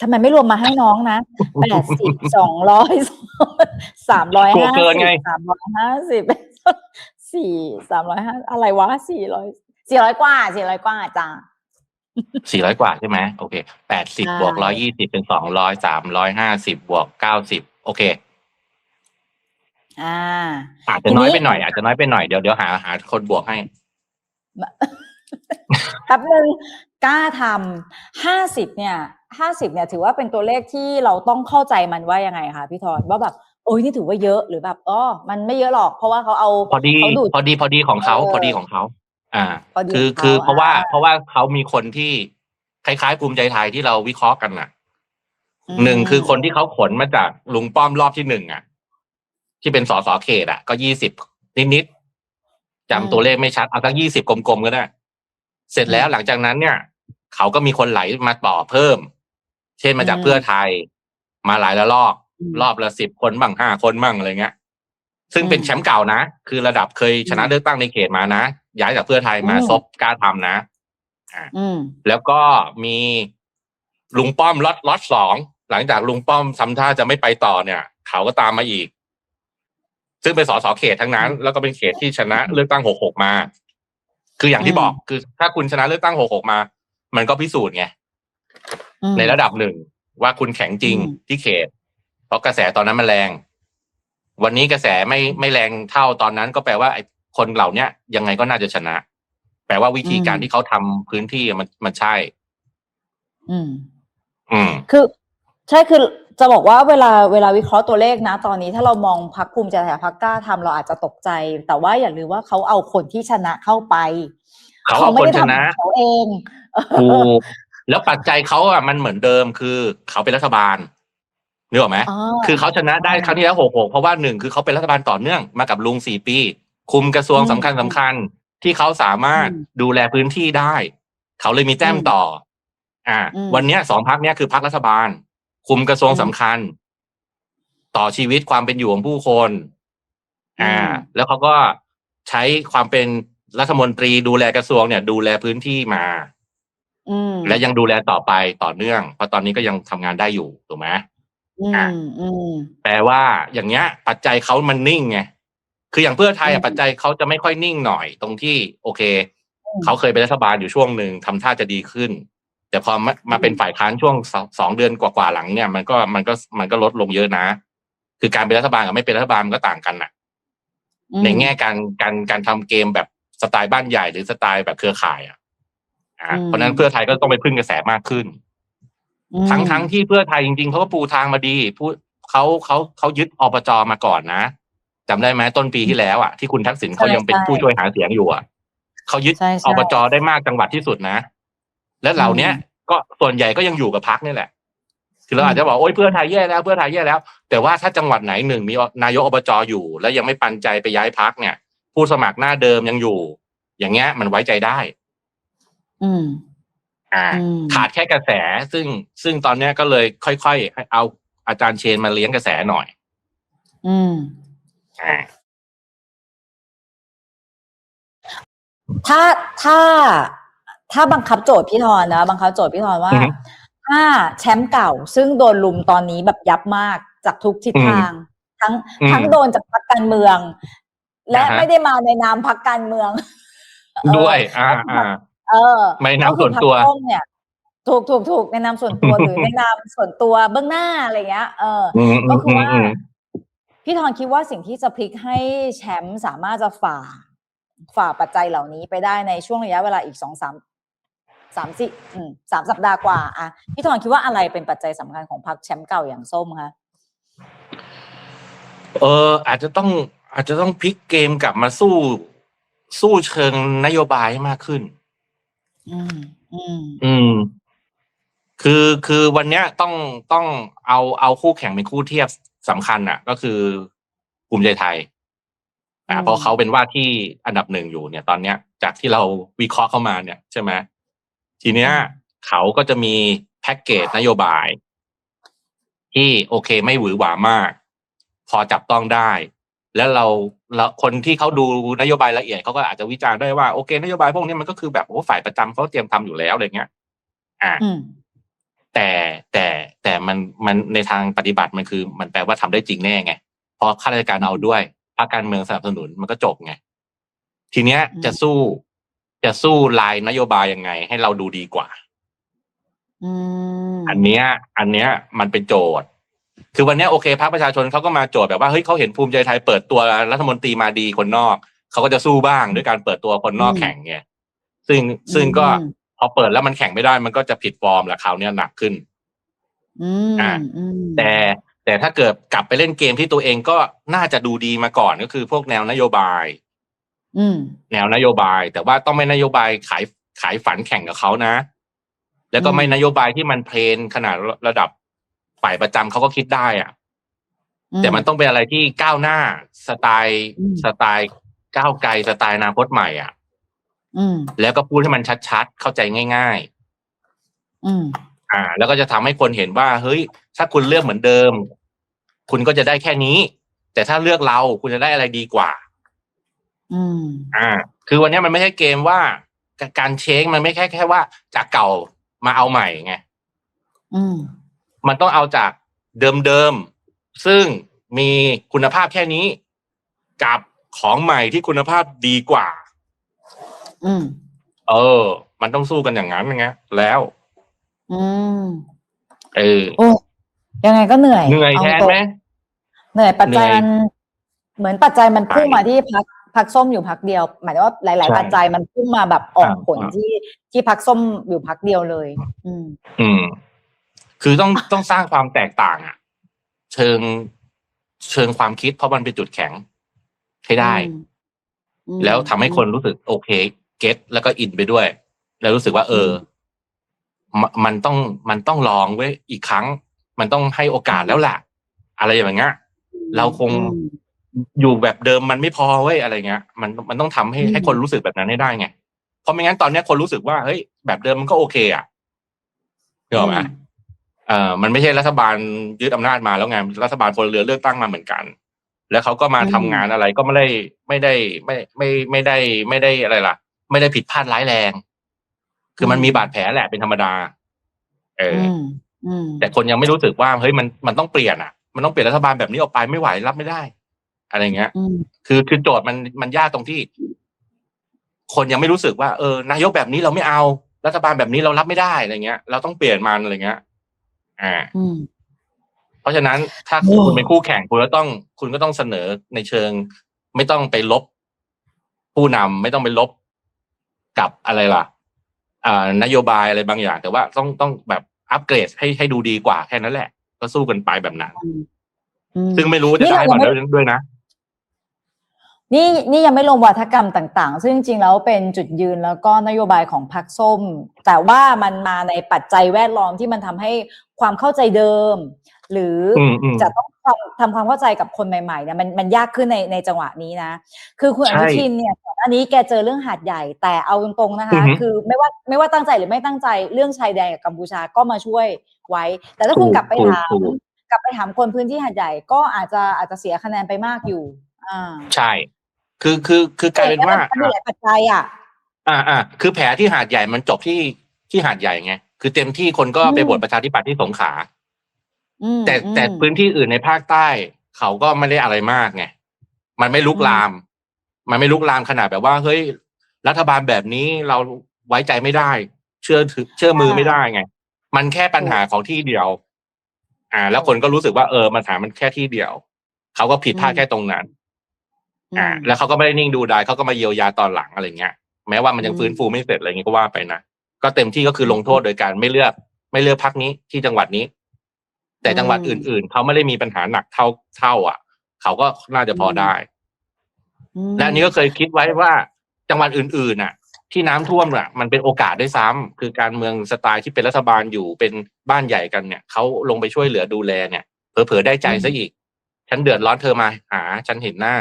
Speaker 1: ทำไมไม่รวมมาให้น้องนะแปดสิบสองร้อยสามร้อย
Speaker 2: กลัว
Speaker 1: ห้า
Speaker 2: เกิน
Speaker 1: สิ
Speaker 2: ไง
Speaker 1: บสามร้อยห้าสิบสี่สามร้อยห้าอะไรวะสี่ร้อยสี่ร้อยกว่าสี่ร้อยกว่าจ้า
Speaker 2: สี่ร้อยกว่าใช่ไหมโอเคแปดสิบ
Speaker 1: ใช่
Speaker 2: บวกร้อยยี่สิบเป็นสองร้อยสามร้อยห้าสิบบวกเก้าสิบโอเค
Speaker 1: อ่า
Speaker 2: อาจจะน้อย
Speaker 1: ทีนี้
Speaker 2: ไปหน่อยอาจจะน้อยไปหน่อยเดี๋ยวเดี๋ยวหาหาคนบวกให้
Speaker 1: แป๊บนึงกล้าทำห้าสิบเนี่ยห้าสิบเนี่ย ถือว่าเป็นตัวเลขที่เราต้องเข้าใจมันว่ายังไงคะพี่ทอนว่าแบบโอ้ยนี่ถือว่าเยอะหรือแบบอ๋อมันไม่เยอะหรอก เพราะว่าเขาเอา
Speaker 2: พอดี
Speaker 1: เขาดูด
Speaker 2: พอดีพอดีของเขา
Speaker 1: เออ
Speaker 2: พอดีของเขา อ่า
Speaker 1: พอดี
Speaker 2: คือ
Speaker 1: ของเขา
Speaker 2: คือเพราะว่า
Speaker 1: อ่า
Speaker 2: เพราะว่าเขามีคนที่คล้ายๆภูมิใจไทยที่เราวิเคราะห์กันน่ะ
Speaker 1: อืม
Speaker 2: หนึ่งคือคนที่เขาขนมาจากลุงป้อมรอบที่หนึ่งอะ ที่เป็นสสเขตอะก็ยี่สิบนิดๆจำตัวเลขไม่ชัดเอาสักยี่สิบกลมๆก็ได้ เสร็จแล้วหลังจากนั้นเนี่ย เขาก็มีคนไหลมาต่อเพิ่ม เช่นมาจากเพื่อไทย มาหลายละลอก รอบละสิบคนบ้างห้าคนบ้างอะไรเงี้ยซึ่งเป็นแชมป์เก่านะ คือระดับเคยชนะเลือกตั้งในเขตมานะย้ายจากเพื่อไทยมาซบกล้าทำนะ
Speaker 1: อืม
Speaker 2: แล้วก็มีลุงป้อมล็อตล็อตสองหลังจากลุงป้อมทำท่าจะไม่ไปต่อเนี่ย เขาก็ตามมาอีก ซึ่งเป็นสสเขตทั้งนั้น แล้วก็เป็นเขตที่ชนะเลือกตั้งหกหกมา คืออย่างที่
Speaker 1: อืม
Speaker 2: บอกคือถ้าคุณชนะเลือกตั้งหกหกมา มันก็พิสูจน์ไง
Speaker 1: อืม
Speaker 2: ในระดับหนึ่งว่าคุณแข็งจริง
Speaker 1: อืม
Speaker 2: ที่เขต เพราะกระแสตอนนั้นมันแรง วันนี้กระแสไม่ไม่แรงเท่าตอนนั้น ก็แปลว่าไอ้คนเหล่าเนี้ยยังไงก็น่าจะชนะ แปลว่าวิธีการที่เขาทำพื้นที่มันมันใช่
Speaker 1: อืม
Speaker 2: อืม
Speaker 1: คือ ใช่คือ จะบอกว่าเวลาเวลาวิเคราะห์ตัวเลขนะ ตอนนี้ถ้าเรามองพักภูมิใจไทยพักกล้าทำเราอาจจะตกใจ แต่ว่าอย่าลืมว่าเขาเอาคนที่ชนะเข้าไป
Speaker 2: เขาเอา
Speaker 1: ไม่
Speaker 2: คน
Speaker 1: ได้
Speaker 2: ช
Speaker 1: ทำ
Speaker 2: นะ
Speaker 1: ของเขาเอง
Speaker 2: ถูกแล้วปัจจัยเขาอะมันเหมือนเดิมคือเขาเป็นรัฐบาลนึกออกไหม
Speaker 1: อ๋อ
Speaker 2: คือเขาชนะได้ครั้งที่แล้วหกหกเพราะว่าหนึ่งคือเขาเป็นรัฐบาลต่อเนื่องมากับลุงสี่ปี คุมกระทรวง
Speaker 1: อืม
Speaker 2: สำคัญสำคัญที่เขาสามารถ
Speaker 1: อืม
Speaker 2: ดูแลพื้นที่ได้ เขาเลยมีแต้ม
Speaker 1: อืม
Speaker 2: ต่อ อ่า
Speaker 1: อืม
Speaker 2: วันเนี้ยสองพักเนี้ยคือพักรัฐบาล คุมกระทรวง
Speaker 1: อืม
Speaker 2: สำคัญ ต่อชีวิตความเป็นอยู่ของผู้คน อ่า
Speaker 1: อืม
Speaker 2: แล้วเขาก็ใช้ความเป็นรัฐมนตรีดูแลกระทรวงเนี่ย ดูแลพื้นที่มา
Speaker 1: อืม
Speaker 2: และยังดูแลต่อไปต่อเนื่อง เพราะตอนนี้ก็ยังทำงานได้อยู่ถูกไหม
Speaker 1: อื
Speaker 2: อะ
Speaker 1: มอืม
Speaker 2: แปลว่าอย่างเงี้ย ปัจจัยเขามันนิ่งไงคืออย่างเพื่อไทย
Speaker 1: อื
Speaker 2: อะ
Speaker 1: ม
Speaker 2: ปัจจัยเขาจะไม่ค่อยนิ่งหน่อย ตรงที่ โอเค
Speaker 1: อืม
Speaker 2: เขาเคยเป็นรัฐบาลอยู่ช่วงหนึ่งทำท่าจะดีขึ้น แต่พอมามาเป็นฝ่ายค้านช่วงสองสองเดือนกว่าๆหลังเนี่ย มันก็มันก็มันก็ลดลงเยอะนะ คือการเป็นรัฐบาลกับไม่เป็นรัฐบาลมันก็ต่างกันน่ะ
Speaker 1: อืม
Speaker 2: ในแง่การการการทำเกมแบบสไตล์บ้านใหญ่หรือสไตล์แบบเครือข่ายอะอ่า
Speaker 1: อืม
Speaker 2: เพราะฉะนั้นเพื่อไทยก็ต้องไปพึ่งกระแสมากขึ้น
Speaker 1: อืม
Speaker 2: ทั้งทั้งที่เพื่อไทยจริงๆเขาก็ปูทางมาดีพูดเขาเขาเขายึดอบจมาก่อนนะจำได้ไหมต้นปีที่แล้วอะที่คุณทักษิณเขายังเป็นผู้ช่วยหาเสียงอยู่อะเขายึด
Speaker 1: ใช่ใช่
Speaker 2: อบจได้มากจังหวัดที่สุดนะ และเหล่าเนี้ย ก็ส่วนใหญ่ก็ยังอยู่กับพักนี่แหละ คือเราอาจจะบอกโอ้ยเพื่อไทยแย่แล้วเพื่อไทยแย่แล้ว แต่ว่าถ้าจังหวัดไหนหนึ่งมีนายกอบจอยู่ แล้วยังไม่ปันใจไปย้ายพักเนี่ย ผู้สมัครหน้าเดิมยังอยู่ อย่างเงี้ย มันไว้ใจได้
Speaker 1: อืม
Speaker 2: อ่า
Speaker 1: อืม
Speaker 2: ขาดแค่กระแสซึ่งซึ่งตอนเนี้ยก็เลยค่อยๆให้เอาอาจารย์เชนมาเลี้ยงกระแสหน่อย
Speaker 1: อืม
Speaker 2: อ่า
Speaker 1: ถ้าถ้า ถ้าบังคับโจทย์พี่ธรนะบังคับโจทย์พี่ธรว่า
Speaker 2: อือฮึ
Speaker 1: ถ้าแชมป์เก่า ซึ่งโดนลุมตอนนี้แบบยับมากจากทุกทิศทาง ทั้ง
Speaker 2: อืม
Speaker 1: ทั้งโดนจากพรรคการเมือง และ
Speaker 2: อ่าฮะ
Speaker 1: ไม่ได้มาในนามพรรคการเมือง
Speaker 2: ด้วย อ่าอ่า
Speaker 1: เออ
Speaker 2: ไม่นามส่วนตัว
Speaker 1: ก็คือพรรคส้มเนี่ยถูกถูกถูกในนามส่วนตัวหรือในนามส่วนตัวเบื้องหน้าอะไรเงี้ยเออ
Speaker 2: อืม
Speaker 1: ก็
Speaker 2: อืม
Speaker 1: คือ
Speaker 2: อืม
Speaker 1: ว่า
Speaker 2: อืม
Speaker 1: พี่ธรคิดว่าสิ่งที่จะพลิกให้แชมป์สามารถจะฝ่าฝ่าปัจจัยเหล่านี้ไปได้ในช่วงระยะเวลาอีกสองสาม สามสี่อืมสามสัปดาห์กว่าอะพี่ธรคิดว่าอะไรเป็นปัจจัยสำคัญของพรรคแชมป์เก่าอย่างส้มคะ
Speaker 2: เออ อาจจะต้องอาจจะต้องพลิกเกมกลับมาสู้สู้เชิงนโยบายให้มากขึ้น
Speaker 1: อืม อืม
Speaker 2: อืม คือคือวันเนี้ยต้องต้องเอาเอาคู่แข่งเป็นคู่เทียบสำคัญอะ ก็คือภูมิใจไทย อ่า
Speaker 1: อืม
Speaker 2: เพราะเขาเป็นว่าที่อันดับหนึ่งอยู่เนี่ย ตอนเนี้ย จากที่เราวิเคราะห์เข้ามาเนี่ยใช่ไหม ทีเนี้ยเขาก็จะมีแพ็กเกจนโยบาย ที่โอเคไม่หวือหวามาก พอจับต้องได้ แล้วเราแล้วคนที่เขาดูนโยบายละเอียดเขาก็อาจจะวิจารณ์ได้ว่าโอเคนโยบายพวกนี้มันก็คือแบบโอ้ฝ่ายประจำเขาเตรียมทำอยู่แล้วอะไรเงี้ย อ่า
Speaker 1: อืม
Speaker 2: แต่แต่แต่มันมันในทางปฏิบัติมันคือ มันแปลว่าทำได้จริงแน่ไงเพราะข้าราชการเอาด้วยภาคการเมืองสนับสนุนมันก็จบไงทีเนี้ย
Speaker 1: อืม
Speaker 2: จะสู้ จะสู้ลายนโยบายยังไง ให้เราดูดีกว่า
Speaker 1: อืม
Speaker 2: อันเนี้ย อันเนี้ยมันเป็นโจทย์ คือวันเนี้ยโอเคพรรคประชาชนเขาก็มาโจทย์แบบว่าเฮ้ยเขาเห็นภูมิใจไทยเปิดตัวรัฐมนตรีมาดีคนนอกเขาก็จะสู้บ้างด้วยการเปิดตัวคนนอก
Speaker 1: อืม
Speaker 2: แข่งไงซึ่งซึ่งก็
Speaker 1: อืม
Speaker 2: พอเปิดแล้วมันแข่งไม่ได้ มันก็จะผิดฟอร์มและคราวเนี้ยหนักขึ้น
Speaker 1: อืม
Speaker 2: อะ
Speaker 1: อืม
Speaker 2: แต่แต่ถ้าเกิดกลับไปเล่นเกมที่ตัวเองก็น่าจะดูดีมาก่อนก็คือพวกแนวนโยบาย
Speaker 1: อืม
Speaker 2: แนวนโยบาย แต่ว่าต้องไม่นโยบายขายขายฝันแข่งกับเขานะ แล้วก็
Speaker 1: อืม
Speaker 2: ไม่นโยบายที่มันเพลนขนาดระดับฝ่ายประจำเขาก็คิดได้อะแต่มันต้องเป็นอะไรที่ก้าวหน้าสไตล์
Speaker 1: อืม
Speaker 2: สไตล์ก้าวไกลสไตล์อนาคตใหม่อะ
Speaker 1: อืม
Speaker 2: แล้วก็พูดให้มันชัดๆ เข้าใจง่าย
Speaker 1: อืม
Speaker 2: ๆอ่า แล้วก็จะทำให้คนเห็นว่า เฮ้ย ถ้าคุณเลือกเหมือนเดิม คุณก็จะได้แค่นี้ แต่ถ้าเลือกเราคุณจะได้อะไรดีกว่า
Speaker 1: อืม
Speaker 2: อ่า คือวันนี้มันไม่ใช่เกมว่าการเช็คมันไม่แค่แค่ว่าจากเก่ามาเอาใหม่ไง
Speaker 1: อืม
Speaker 2: มันต้องเอาจากเดิมๆ ซึ่งมีคุณภาพแค่นี้ กับของใหม่ที่คุณภาพดีกว่า
Speaker 1: อืม
Speaker 2: เออ มันต้องสู้กันอย่างนั้นไงแล้ว
Speaker 1: อืม
Speaker 2: เออ
Speaker 1: โอ้ยังไงก็เหนื่อย
Speaker 2: เหนื่อยแทนา
Speaker 1: ตรง
Speaker 2: ไหม
Speaker 1: เหนื่อยปัจจัย
Speaker 2: เหนื่อย
Speaker 1: มันเหมือนปัจจัยมันพุ่ง
Speaker 2: ใช่
Speaker 1: มาที่พัก พักส้มอยู่พักเดียว หมายถึงว่าหลาย
Speaker 2: ใช่
Speaker 1: ๆปัจจัยมันพุ่งมาแบบออก
Speaker 2: อ่า
Speaker 1: ผลที่ที่พักส้มอยู่พักเดียวเลย อืม
Speaker 2: อืม คือต้องต้องสร้างความแตกต่างอะเชิงเชิงความคิดเพราะมันเป็นจุดแข็งให้ได้
Speaker 1: อืม
Speaker 2: แล้วทำให้คนรู้สึกโอเค เก็ตแล้วก็อินไปด้วย แล้วรู้สึกว่า เออมมันต้องมันต้องลองไว้ยอีกครั้ง มันต้องให้โอกาสแล้วแหละอะไรอย่างเงี้ยเราคง
Speaker 1: อืม
Speaker 2: อยู่แบบเดิมมันไม่พอเว้ยอะไรเงี้ย มันมันต้องทำให้
Speaker 1: อืม
Speaker 2: ให้คนรู้สึกแบบนั้นให้ได้ไงเพราะไม่งั้นตอนเนี้ยคนรู้สึกว่าเฮ้ยแบบเดิมมันก็โอเคอะเข้าใจไหมเอ่อมันไม่ใช่รัฐบาลยึดอำนาจมาแล้วไงรัฐบาลพลเรือนเลือกตั้งมาเหมือนกัน แล้วเขาก็มา
Speaker 1: อืม
Speaker 2: ทำงานอะไรก็ไม่ได้ไม่ได้ไม่ไม่ไม่ได้ไม่ได้อะไรล่ะ ไม่ได้ผิดพลาดร้ายแรง คือมันมีบาดแผลแหละเป็นธรรมดา เอออ
Speaker 1: อืมอืม
Speaker 2: แต่คนยังไม่รู้สึกว่าเฮ้ยมันมันต้องเปลี่ยนอะ มันต้องเปลี่ยนรัฐบาลแบบนี้ออกไปไม่ไหวรับไม่ได้ อะไรเงี้ย
Speaker 1: อืม
Speaker 2: คือคือโจทย์มันมันยากตรงที่ คนยังไม่รู้สึกว่าเออนายกแบบนี้เราไม่เอา รัฐบาลแบบนี้เรารับไม่ได้อะไรเงี้ย เราต้องเปลี่ยนมันอะไรเงี้ย อ่า
Speaker 1: อืม
Speaker 2: เพราะฉะนั้นถ้า
Speaker 1: โอ้
Speaker 2: คุณเป็นคู่แข่งคุณก็ต้อง คุณก็ต้องเสนอในเชิง ไม่ต้องไปลบ ผู้นำไม่ต้องไปลบกับอะไรล่ะ อ่านโยบายอะไรบางอย่าง แต่ว่าต้องต้องแบบอัปเกรดให้ให้ดูดีกว่าแค่นั้นแหละ ก็สู้กันไปแบบนั้น
Speaker 1: อืม
Speaker 2: ซึ่งไม่รู้ว่าจะ
Speaker 1: นี่
Speaker 2: ได้
Speaker 1: เรา
Speaker 2: หม
Speaker 1: ยั
Speaker 2: ด
Speaker 1: งไม่
Speaker 2: แล้วด้วยนะ
Speaker 1: นี่นี่ยังไม่ลงวัฒกรรมต่างๆ ซึ่งจริงๆแล้วเป็นจุดยืนแล้วก็นโยบายของพรรคส้ม แต่ว่ามันมาในปัจจัยแวดล้อมที่มันทำให้ความเข้าใจเดิม หรืออ
Speaker 2: อืมอืม
Speaker 1: จะต้องทำทำความเข้าใจกับคนใหม่ๆเนี่ยมันมันยากขึ้นในในจังหวะนี้นะ คือคุณอ
Speaker 2: ใช่
Speaker 1: นุทินเนี่ยก่อนหน้านี้แกเจอเรื่องหาดใหญ่แต่เอาตรงๆนะคะ
Speaker 2: อือฮึ
Speaker 1: คือไม่ว่าไม่ว่าตั้งใจหรือไม่ตั้งใจเรื่องชายแดนกับกัมพูชาก็มาช่วยไว้ แต่ถ้าคุณ
Speaker 2: ถูก
Speaker 1: กลับไป
Speaker 2: ถูก
Speaker 1: ถาม
Speaker 2: ถูก
Speaker 1: กลับไปถามคนพื้นที่หาดใหญ่ก็อาจจะอาจจะเสียคะแนนไปมากอยู่อ่า
Speaker 2: ใช่ คือคือคือกลายเป็นว่า
Speaker 1: มันมีหลายปัจจัยอะ
Speaker 2: อ่าอ่าคือแผลที่หาดใหญ่มันจบที่ที่หาดใหญ่ไงคือเต็มที่คนก็ไป
Speaker 1: อืม
Speaker 2: บวชประชาธิปัตย์ที่สงขลา
Speaker 1: อืม
Speaker 2: แต่
Speaker 1: อืม
Speaker 2: แต่พื้นที่อื่นในภาคใต้ เขาก็ไม่ได้อะไรมากไงมันไม่ลุกลาม มันไม่ลุกลามขนาดแบบว่า เฮ้ย รัฐบาลแบบนี้เราไว้ใจไม่ได้ เชื่อถือเชื่อมือไม่ได้ไง มันแค่ปัญหาของที่เดียว อ่า แล้วคนก็รู้สึกว่าเออปัญหามันแค่ที่เดียว เขาก็ผิดพลาดแค่ตรงนั้น อ่าแล้วเขาก็ไม่ได้นิ่งดูดายเขาก็มาเยียวยาตอนหลังอะไรเงี้ยแม้ว่ามันยัง
Speaker 1: อืม
Speaker 2: ฟื้นฟูไม่เสร็จอะไรเงี้ยก็ว่าไปนะก็เต็มที่ก็คือลงโทษโดยการไม่เลือกไม่เลือกพักนี้ที่จังหวัดนี้ แต่จังหวัดอื่น ๆเขาไม่ได้มีปัญหาหนักเท่าเท่า อะเขาก็น่าจะพอได้
Speaker 1: ม
Speaker 2: และอันนี้ก็เคยคิดไว้ว่าจังหวัดอื่นๆน่ะ ที่น้ำท่วมน่ะ มันเป็นโอกาสด้วยซ้ำคือการเมืองสไตล์ที่เป็นรัฐบาลอยู่เป็นบ้านใหญ่กันเนี่ยเขาลงไปช่วยเหลือดูแลเนี่ยเผลอๆได้ใจซะอีก ฉันเดือดร้อนเธอมาหา ฉันเห็นหน้า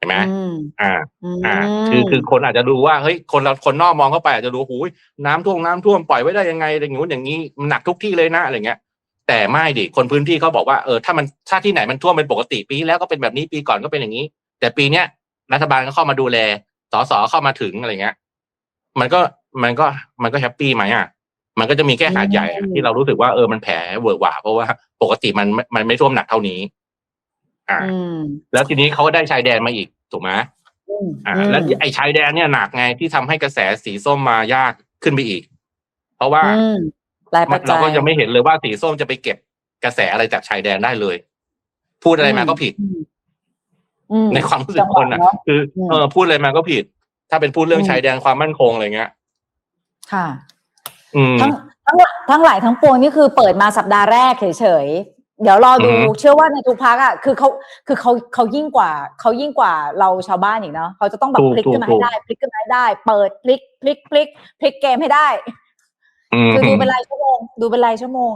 Speaker 2: เห็นไหม
Speaker 1: อืม
Speaker 2: อ่า
Speaker 1: ม
Speaker 2: อ่า คือคือคนอาจจะดูว่าเฮ้ยคนเราคนนอกมองเข้าไปอาจจะดูหูยน้ำท่วมน้ำท่วมปล่อยไว้ได้ยังไงอย่างงู้นอย่างนี้มันหนักทุกที่เลยนะอะไรเงี้ย แต่ไม่ดิคนพื้นที่เขาบอกว่าเออถ้ามันถ้าที่ไหนมันท่วมเป็นปกติปีที่แล้วก็เป็นแบบนี้ปีก่อนก็เป็นอย่างนี้ แต่ปีเนี้ยรัฐบาลก็เข้ามาดูแลสสเข้ามาถึงอะไรเงี้ย มันก็มันก็มันก็แฮปปี้ไหมอะมันก็จะมีแค่หาดใหญ่อะที่เรารู้สึกว่าเออมันแผลเวอะหวาเพราะว่าปกติมันมันไม่ท่วมหนักเท่านี้ อ่า
Speaker 1: อืม
Speaker 2: แล้วทีนี้เขาก็ได้ชายแดนมาอีกถูกไหม
Speaker 1: อืม
Speaker 2: อ่า
Speaker 1: อืม
Speaker 2: แล้วไอ้ชายแดนเนี่ยหนักไงที่ทำให้กระแสสีส้มมายากขึ้นไปอีก เพราะว่า
Speaker 1: อืมหลายปัจจั
Speaker 2: เรา
Speaker 1: ย
Speaker 2: ก็จะไม่เห็นเลยว่าสีส้มจะไปเก็บกระแสอะไรจากชายแดนได้เลย พูดอะไรมาก็ผิด
Speaker 1: อืมอืม
Speaker 2: ในความรู้สึกคนอะ
Speaker 1: จังหวะเนอะ
Speaker 2: คือ
Speaker 1: อืม
Speaker 2: เออพูดอะไรมาก็ผิด ถ้าเป็นพูดเรื่อง
Speaker 1: อืม
Speaker 2: ชายแดนความมั่นคงอะไรเงี้ย
Speaker 1: ค่ะ
Speaker 2: อืม
Speaker 1: ทั้งทั้งหลายทั้งหลายทั้งปวงนี่คือเปิดมาสัปดาห์แรกเฉยๆ เดี๋ยวรอดู
Speaker 2: อือฮึ
Speaker 1: เชื่อว่าในทุกพักอะคือเขาคือเขาเขายิ่งกว่าเขายิ่งกว่าเราชาวบ้านอีกเนาะเขาจะต้องแบบ
Speaker 2: ถูก
Speaker 1: พลิกขึ้นมา
Speaker 2: ถู
Speaker 1: ให้
Speaker 2: ก
Speaker 1: ได้พลิกขึ้นมาให้ได้ เปิดพลิกพลิกพลิกพลิกเกมให้ได้
Speaker 2: อืม
Speaker 1: คือดูเป็นรายชั่วโมง ดูเป็นรายชั่วโมง